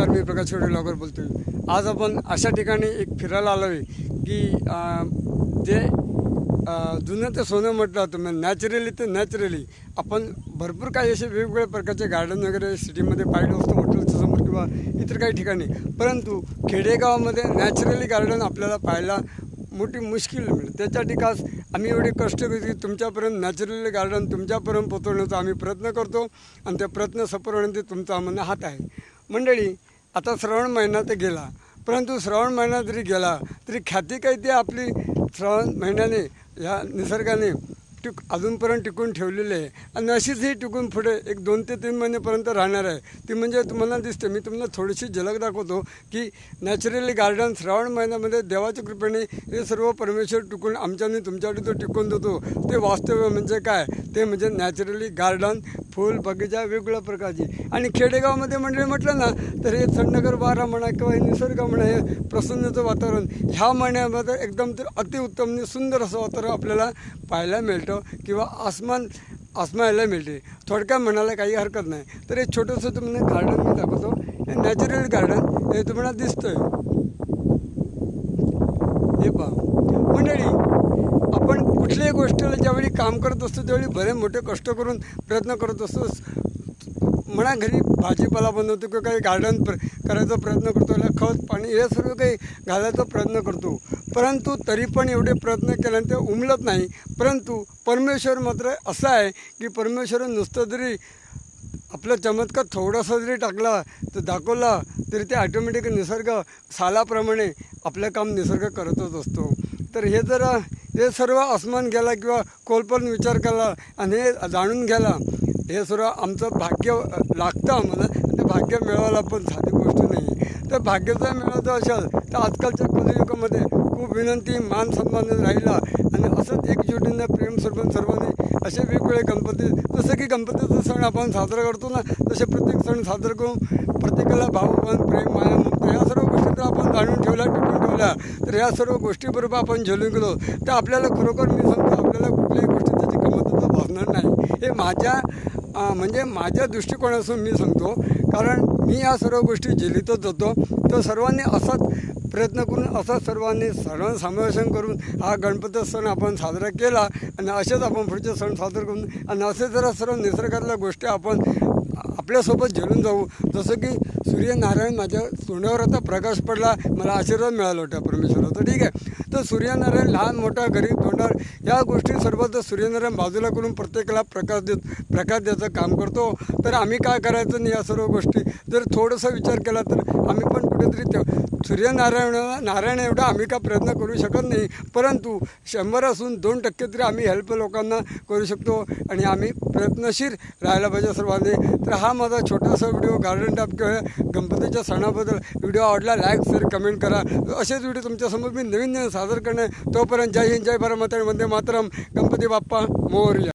नमस्कार मी प्रकाश लॉकर बोलतो बोलतोय. आज आपण अशा ठिकाणी एक फिरायला आलो आहे की जे जुनं ते सोनं म्हटलं होतं म्हणजे नॅचरली ते नॅचरली आपण भरपूर काही असे वेगवेगळ्या प्रकारचे गार्डन वगैरे सिटीमध्ये पाहिलं असतं हॉटेलच्या समोर किंवा इतर काही ठिकाणी. परंतु खेडेगावामध्ये नॅचरली गार्डन आपल्याला पाहायला मोठी मुश्किल मिळते. त्याच्या खास आम्ही एवढे कष्ट घेतो की तुमच्यापर्यंत नॅचरली गार्डन तुमच्यापर्यंत पोचवण्याचा आम्ही प्रयत्न करतो आणि त्या प्रयत्न सफल होण्याचे तुमचा आम्हाला हात आहे. मंडळी आता श्रावण महिना तर गेला. परंतु श्रावण महिना जरी गेला तरी ख्याती काही ती आपली? श्रावण महिन्याने ह्या निसर्गाने. टिक अजूनपर्यंत टिकून ठेवलेली आहे. आणि अशीच ही टिकून पुढे एक दोन ते तीन महिन्यापर्यंत राहणार आहे. ती म्हणजे तुम्हाला दिसते मी तुम्हाला थोडीशी झलक दाखवतो की नॅचरली गार्डन श्रावण महिन्यामध्ये देवाच्या कृपेने हे सर्व परमेश्वर टिकून आमच्याने तुमच्याकडे तो टिकून देतो. ते वास्तव्य म्हणजे काय? ते म्हणजे नॅचरली गार्डन फुल बगीचा वेगवेगळ्या प्रकारची. आणि खेडेगावमध्ये म्हणजे म्हटलं ना तर हे थंडगर वारा म्हणा किंवा हे निसर्ग म्हणा हे प्रसन्नचं वातावरण ह्या महिन्यामध्ये एकदम तर अतिउत्तम सुंदर असं वातावरण आपल्याला पाहायला मिळतं. किंवा आसमान आसमायला मिळते. थोडक्यात म्हणायला काही हरकत नाही. तर हे छोटंसं तुम्हाला गार्डन मी दाखवतो. हे नॅचरल गार्डन हे तुम्हाला दिसतंय. हे पहा. मंडळी आपण कुठल्याही गोष्टीला ज्यावेळी काम करत असतो त्यावेळी बरे मोठे कष्ट करून प्रयत्न करत असतो म्हणा घरी भाजीपाला बनवतो किंवा काही गार्डन प्र करायचा प्रयत्न करतो याला खत पाणी हे सर्व काही घालायचा प्रयत्न करतो. परंतु तरी पण एवढे प्रयत्न केल्यानंतर उमलत नाही. परंतु परमेश्वर मात्र असं आहे की परमेश्वर नुसतं जरी आपला चमत्कार थोडासा जरी टाकला तर दाखवला तरी ते ऑटोमॅटिक निसर्ग सालाप्रमाणे आपलं काम निसर्ग करतच असतो. तर हे जरा हे सर्व आसमान गेला किंवा खोलपण विचार केला आणि हे जाणून घ्यायला हे सर्व आमचं भाग्य लागतं आम्हाला. ते भाग्य मिळवायला पण साधी गोष्ट नाही. तर भाग्य जर मिळवायचं असेल तर आजकालच्या कलियुगामध्ये खूप विनंती मान सन्मान राहिला. आणि असंच एकजुटीनं प्रेम सर्व सर्वांनी असे वेगवेगळे गणपती जसं की गणपतीचा सण आपण साजरा करतो ना तसे प्रत्येक सण साजरा करून प्रत्येकाला भावभान प्रेम माया मुक्त या सर्व गोष्टी जर आपण जाणून ठेवल्या टिकून ठेवल्या. तर या सर्व गोष्टीबरोबर आपण झेलून गेलो. तर आपल्याला खरोखर मी सांगतो आपल्याला कुठल्याही गोष्टी त्याची कमतरता भासणार नाही. हे माझ्या म्हणजे माझ्या दृष्टिकोनातून मी सांगतो कारण मी या सर्व गोष्टी झेलितच जातो तर सर्वांनी असाच प्रयत्न करून असा सर्वांनी सर्वांना समावेशन करून हा गणपती सण आपण साजरा केला आणि असेच आपण पुढचे सण साजरे करून आणि असे जरा सर्व निसर्गातल्या गोष्टी आपण आपल्यासोबत झेलून जाऊ. जसं की सूर्यनारायण माझ्या तोंडावर आता प्रकाश पडला मला आशीर्वाद मिळाला होता परमेश्वराचा ठीक आहे. तर सूर्यनारायण लहान मोठा गरीब तोंडावर या गोष्टी सर्व तर सूर्यनारायण बाजूला करून प्रत्येकाला प्रकाश देत प्रकाश द्यायचं काम करतो. तर आम्ही काय करायचं नाही या सर्व गोष्टी? जर थोडासा विचार केला तर आम्ही पण कुठेतरी ते सूर्यनारायण नारायण एवढा आम्ही का प्रयत्न करू शकत नाही? परंतु शंभर असून दोन टक्के तरी आम्ही हेल्प लोकांना करू शकतो आणि आम्ही प्रयत्नशील राहायला पाहिजे सर्वांनी. तर हा माझा छोटासा व्हिडिओ गार्डन टॉप किंवा गणपतीच्या सणाबद्दल व्हिडिओ आवडला लाईक शेअर कमेंट करा. असेच व्हिडिओ तुमच्यासमोर मी नवीन नवीन सादर करणे. तोपर्यंत जय हिंद जय भारत माता वंदे मातरम. गणपती बाप्पा मोरया.